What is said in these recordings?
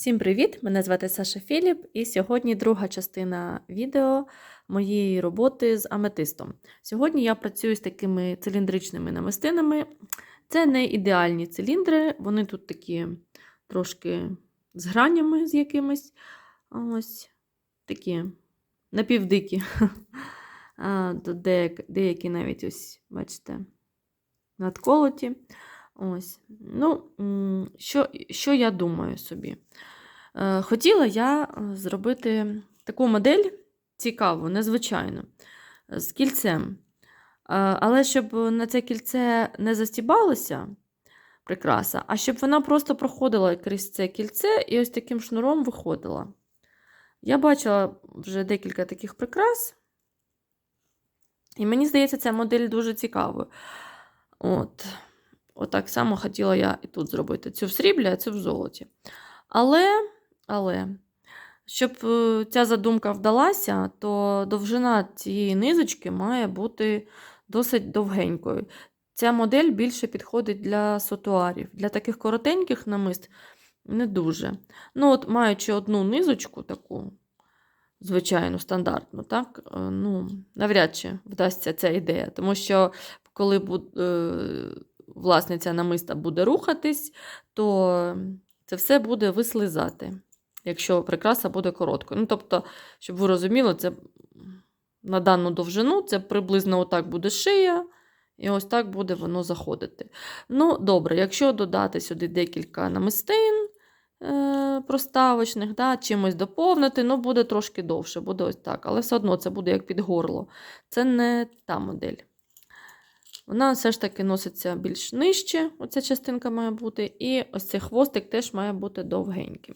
Всім привіт! Мене звати Саша Філіп, і сьогодні друга частина відео моєї роботи з аметистом. Сьогодні я працюю з такими циліндричними намистинами. Це не ідеальні циліндри, вони тут такі трошки з гранями з якимись. Ось такі напівдикі. Деякі, навіть ось, бачите, надколоті. Ось. Ну, що, що я думаю собі? Е, Хотіла я е, зробити таку модель цікаву, незвичайну, е, з кільцем. Але щоб на це кільце не застібалося прикраса, а щоб вона просто проходила крізь це кільце і ось таким шнуром виходила. Я бачила вже декілька таких прикрас, і мені здається, ця модель дуже цікавою. От. Отак само хотіла я і тут зробити. Цю в сріблі, а цю в золоті. Але, але, щоб е, ця задумка вдалася, то довжина цієї низочки має бути досить довгенькою. Ця модель більше підходить для сотуарів. Для таких коротеньких намист не дуже. Ну, от, маючи одну низочку таку, звичайну, стандартну, так, е, ну, навряд чи вдасться ця ідея. Тому що коли буде власниця намиста буде рухатись, то це все буде вислизати, якщо прикраса буде короткою. Ну, тобто, щоб ви розуміли, це на дану довжину це приблизно отак буде шия, і ось так буде воно заходити. Ну, добре, якщо додати сюди декілька намистин е, проставочних, да, чимось доповнити, ну, буде трошки довше, буде ось так. Але все одно це буде як під горло. Це не та модель. Вона все ж таки носиться більш нижче, оця частинка має бути, і ось цей хвостик теж має бути довгеньким.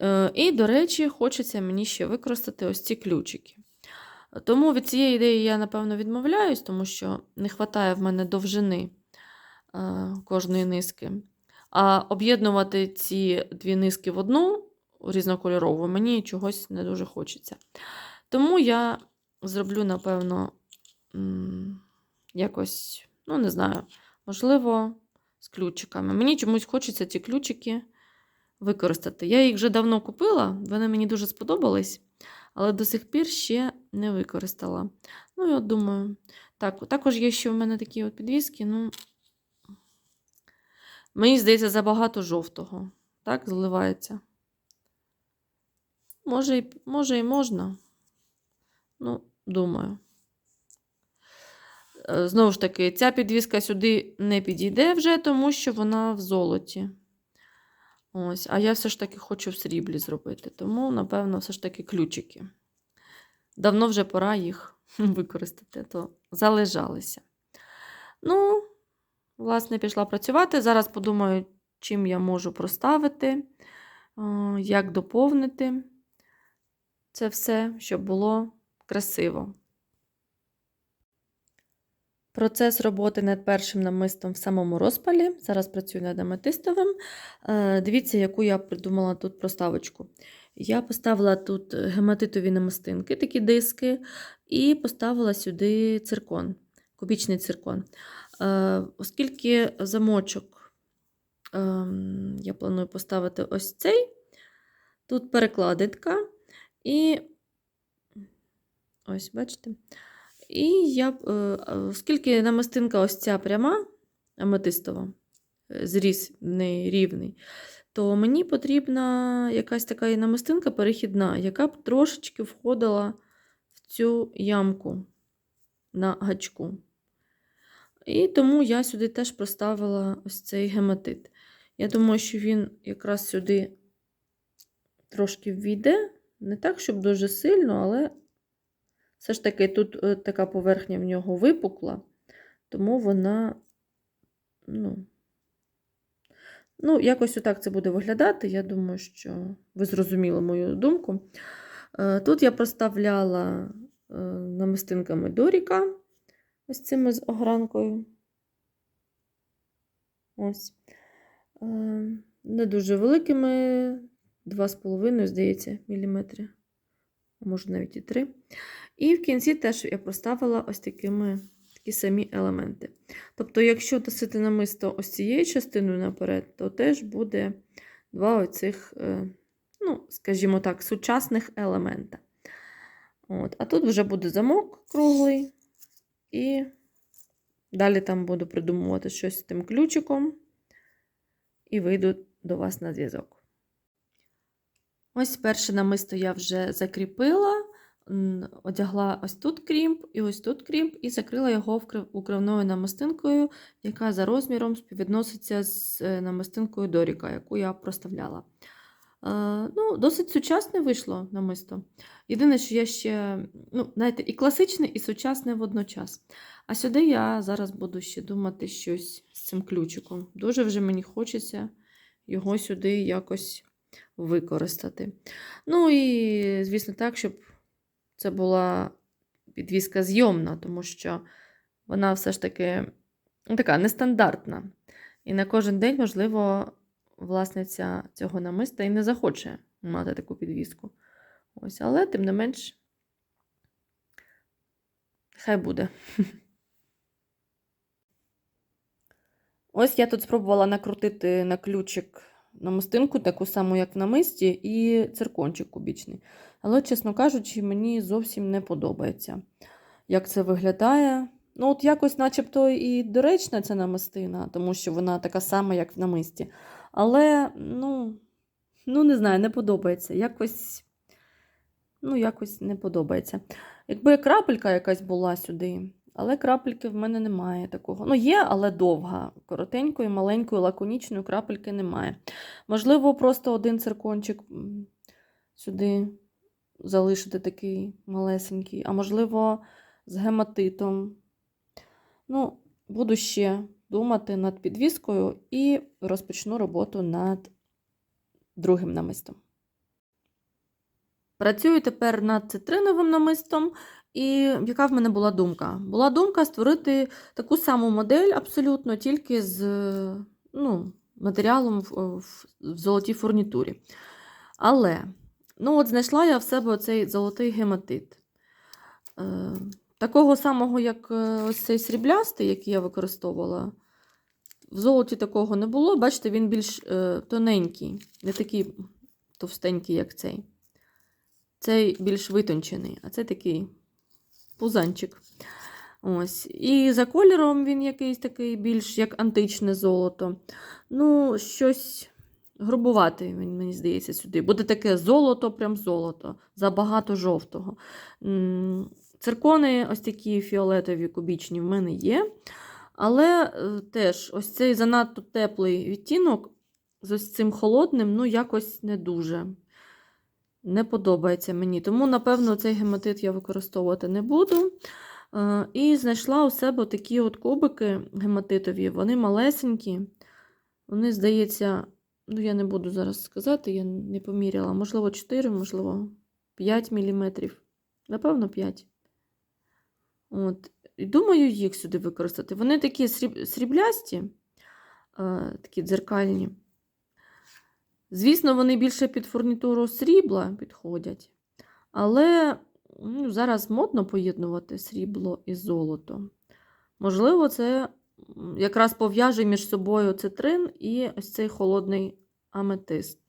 Е, І, до речі, хочеться мені ще використати ось ці ключики. Тому від цієї ідеї я, напевно, відмовляюсь, тому що не вистачає в мене довжини е, кожної низки. А об'єднувати ці дві низки в одну різнокольорову мені чогось не дуже хочеться. Тому я зроблю, напевно, якось, ну, не знаю, можливо, з ключиками. Мені чомусь хочеться ці ключики використати. Я їх вже давно купила, вони мені дуже сподобались, але до сих пір ще не використала. Ну, і от думаю, так, також є ще в мене такі от підвіски, ну, мені здається, забагато жовтого. Так, зливається. Може, і, може, і можна. Ну, думаю. Е, Знову ж таки, ця підвіска сюди не підійде вже, тому що вона в золоті. Ось, А я все ж таки хочу в сріблі зробити. Тому, напевно, все ж таки ключики. Давно вже пора їх використати, то залежалися. Ну, власне, пішла працювати. Зараз подумаю, чим я можу проставити, е, як доповнити це все, щоб було красиво. Процес роботи над першим намистом в самому розпалі. Зараз працюю над аметистовим. Е, Дивіться, яку я придумала тут проставочку. Я поставила тут гематитові намистинки, такі диски, і поставила сюди циркон, кубічний циркон. Е, Оскільки замочок ем, я планую поставити ось цей, тут перекладинка, і ось, бачите. І я, е, оскільки намистинка ось ця пряма, аметистова, е, зріз рівний, то мені потрібна якась така намистинка перехідна, яка б трошечки входила в цю ямку на гачку. І тому я сюди теж проставила ось цей гематит. Я думаю, що він якраз сюди трошки ввійде. Не так, щоб дуже сильно, але все ж таки, тут е, така поверхня в нього випукла, тому вона, ну, ну, якось отак це буде виглядати. Я думаю, що ви зрозуміли мою думку. Е, тут я проставляла е, намистинками доріка, ось цими з огранкою. Ось. Не дуже великими, 2,5, здається, міліметри, може навіть і 3. І в кінці теж я поставила ось такими такі самі елементи. Тобто, якщо досити намисто ось цією частиною наперед, то теж буде два оцих, е, ну, скажімо так, сучасних елемента. От. А тут вже буде замок круглий, і далі там буду придумувати щось з тим ключиком, і вийду до вас на зв'язок. Ось перше намисто я вже закріпила, одягла ось тут крімп і ось тут крімп, і закрила його укривною намистинкою, яка за розміром співвідноситься з е, намистинкою Доріка, яку я проставляла. Е, ну, Досить сучасне вийшло намисто. Єдине, що я ще, ну, знаєте, і класичне, і сучасне водночас. А сюди я зараз буду ще думати щось з цим ключиком. Дуже вже мені хочеться його сюди якось використати. Ну і, звісно, так, щоб це була підвіска зйомна, тому що вона все ж таки ну, така нестандартна. І на кожен день, можливо, власниця цього намиста і не захоче мати таку підвіску. Ось, але, тим не менш, хай буде. Ось я тут спробувала накрутити на ключик намистинку, таку саму, як в намисті, і циркончик кубічний. Але, чесно кажучи, мені зовсім не подобається, як це виглядає. Ну, от якось, начебто, і доречна ця намистина, тому що вона така сама, як в намисті. Але, ну, ну не знаю, не подобається. Якось, ну, якось не подобається. Якби крапелька якась була сюди, але крапельки в мене немає такого. Ну, є, але довга. Коротенької, маленької, лаконічної крапельки немає. Можливо, просто один циркончик сюди залишити такий малесенький, а можливо, з гематитом. Ну, буду ще думати над підвіскою і розпочну роботу над другим намистом. Працюю тепер над цитриновим намистом, і яка в мене була думка? Була думка створити таку саму модель абсолютно, тільки з ну, матеріалом в, в, в золотій фурнітурі. Але, ну от знайшла я в себе оцей золотий гематит. Е, такого самого, як е, ось цей сріблястий, який я використовувала. В золоті такого не було. Бачите, він більш е, тоненький, не такий товстенький, як цей. Цей більш витончений, а це такий пузанчик. Ось. І за кольором він якийсь такий більш як античне золото. Ну, щось грубувати, мені здається, сюди. Буде таке золото, прям золото, забагато жовтого. Циркони, ось такі фіолетові кубічні, в мене є. Але е, теж ось цей занадто теплий відтінок з ось цим холодним, ну, якось не дуже. Не подобається мені. Тому, напевно, цей гематит я використовувати не буду. Е, І знайшла у себе такі от кубики гематитові, вони малесенькі. Вони, здається, ну я не буду зараз сказати, я не поміряла. Можливо, 4, можливо, 5 мм. Напевно, 5. От. І думаю, їх сюди використати. Вони такі сріб... сріблясті, е, такі дзеркальні. Звісно, вони більше під фурнітуру срібла підходять. Але ну, зараз модно поєднувати срібло і золото. Можливо, це якраз пов'яже між собою цитрин і ось цей холодний аметист.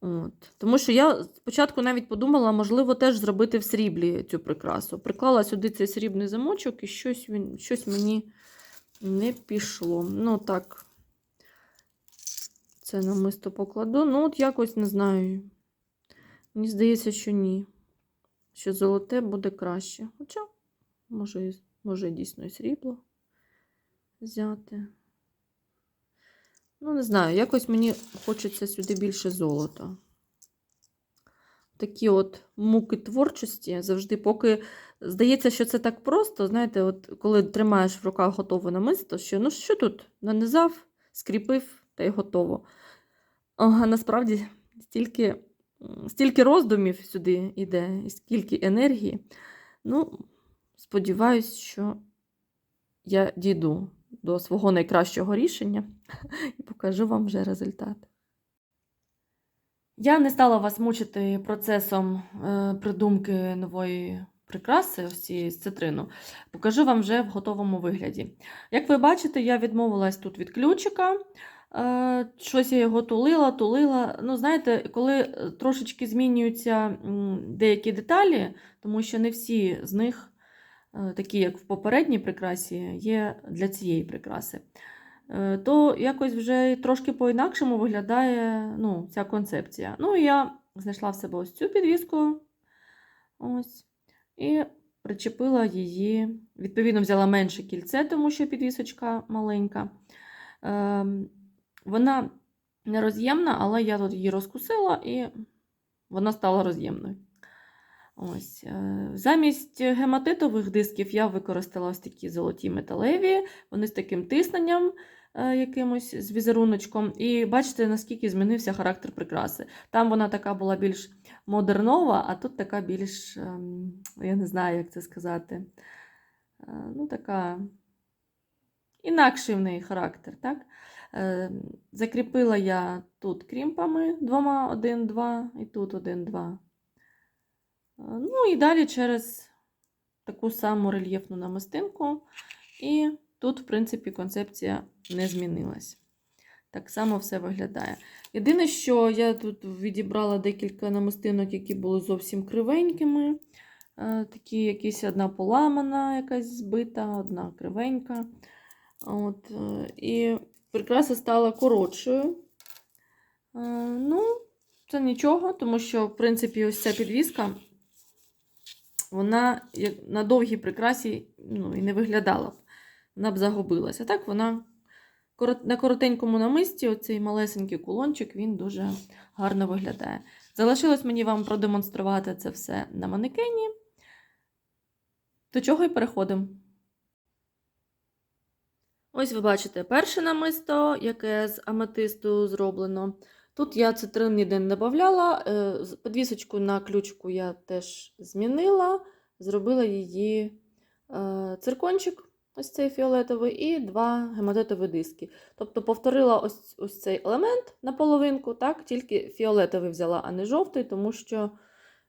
От. Тому що я спочатку навіть подумала, можливо, теж зробити в сріблі цю прикрасу. Приклала сюди цей срібний замочок, і щось, він, щось мені не пішло. Ну, так, це намисто покладу. Ну, от якось не знаю. Мені здається, що ні. Що золоте буде краще. Хоча, може, може дійсно і срібло взяти. Ну, не знаю, якось мені хочеться сюди більше золота. Такі от муки творчості завжди, поки здається, що це так просто, знаєте, от коли тримаєш в руках готове намисто, що ну що тут? Нанизав, скріпив та й готово. А насправді стільки, стільки роздумів сюди йде, і скільки енергії. Ну, сподіваюсь, що я дійду до свого найкращого рішення і покажу вам вже результат. Я не стала вас мучити процесом е, придумки нової прикраси, ось цієї з цитрину. Покажу вам вже в готовому вигляді. Як ви бачите, я відмовилась тут від ключика. Е, Щось я його тулила, тулила. Ну, знаєте, коли е, трошечки змінюються деякі деталі, тому що не всі з них, е, такі як в попередній прикрасі, є для цієї прикраси, то якось вже трошки по-інакшому виглядає ну, ця концепція. Ну, я знайшла в себе ось цю підвіску. Ось. І причепила її. Відповідно, взяла менше кільце, тому що підвісочка маленька. Вона не роз'ємна, але я тут її розкусила і вона стала роз'ємною. Ось. е, Замість гематитових дисків я використала ось такі золоті металеві, вони з таким тисненням е, якимось з візеруночком. І бачите, наскільки змінився характер прикраси. Там вона така була більш модернова, а тут така більш, ем, я не знаю, як це сказати. е, Ну, така інакший в неї характер. так? Е, Закріпила я тут крімпами двома, один, два, і тут один, два. Е, Ну і далі через таку саму рельєфну намистинку. І тут, в принципі, концепція не змінилась. Так само все виглядає. Єдине, що я тут відібрала декілька намистинок, які були зовсім кривенькими. Е, Такі якісь одна поламана, якась збита, одна кривенька. От, і прикраса стала коротшою. Е, Ну, це нічого, тому що, в принципі, ось ця підвіска, вона на довгій прикрасі ну, і не виглядала б. Вона б загубилася. Так, вона на коротенькому намисті, оцей малесенький кулончик, він дуже гарно виглядає. Залишилось мені вам продемонструвати це все на манекені. До чого і переходимо. Ось ви бачите перше намисто, яке з аметисту зроблено. Тут я цитрин ніде не додавала. е, Підвісочку на ключку я теж змінила, зробила її е, циркончик, ось цей фіолетовий, і два гематитові диски. Тобто повторила ось, ось цей елемент на половинку, так, тільки фіолетовий взяла, а не жовтий, тому що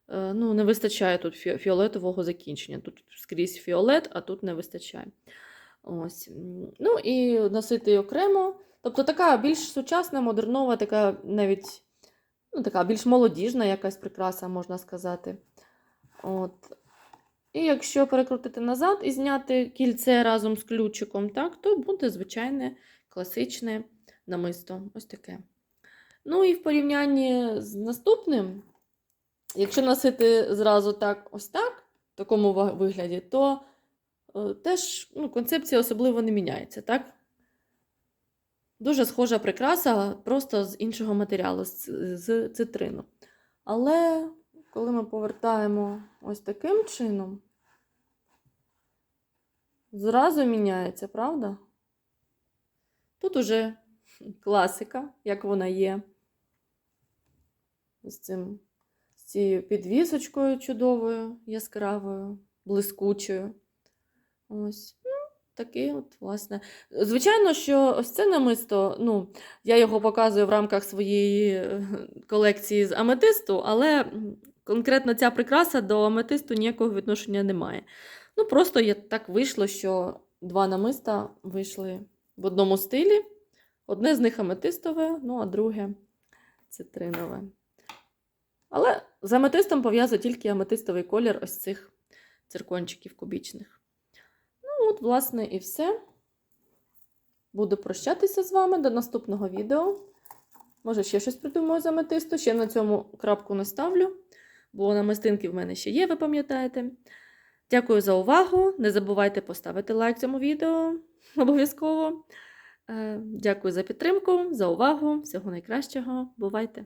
е, ну, не вистачає тут фіолетового закінчення. Тут скрізь фіолет, а тут не вистачає. Ось. Ну і носити окремо. Тобто така більш сучасна, модернова, така навіть ну, така більш молодіжна якась прикраса, можна сказати. От. І якщо перекрутити назад і зняти кільце разом з ключиком, так, то буде звичайне класичне намисто. Ось таке. Ну і в порівнянні з наступним, якщо носити зразу так, ось так, в такому вигляді, то теж ну, концепція особливо не міняється, так? Дуже схожа прикраса, просто з іншого матеріалу, з, з цитрину. Але коли ми повертаємо ось таким чином, зразу міняється, правда? Тут уже класика, як вона є. З цим, з цією підвісочкою чудовою, яскравою, блискучою. Ось. Ну, такий от, власне. Звичайно, що ось це намисто, ну, я його показую в рамках своєї е, колекції з аметисту, але конкретно ця прикраса до аметисту ніякого відношення не має. Ну, просто я, так вийшло, що два намиста вийшли в одному стилі. Одне з них аметистове, ну а друге цитринове. Але з аметистом пов'язує тільки аметистовий колір ось цих циркончиків кубічних. Ну, от, власне, і все. Буду прощатися з вами до наступного відео. Може, ще щось придумаю з аметисту. Ще на цьому крапку не ставлю, бо намистинки в мене ще є, ви пам'ятаєте. Дякую за увагу. Не забувайте поставити лайк цьому відео обов'язково. Е, Дякую за підтримку, за увагу. Всього найкращого. Бувайте!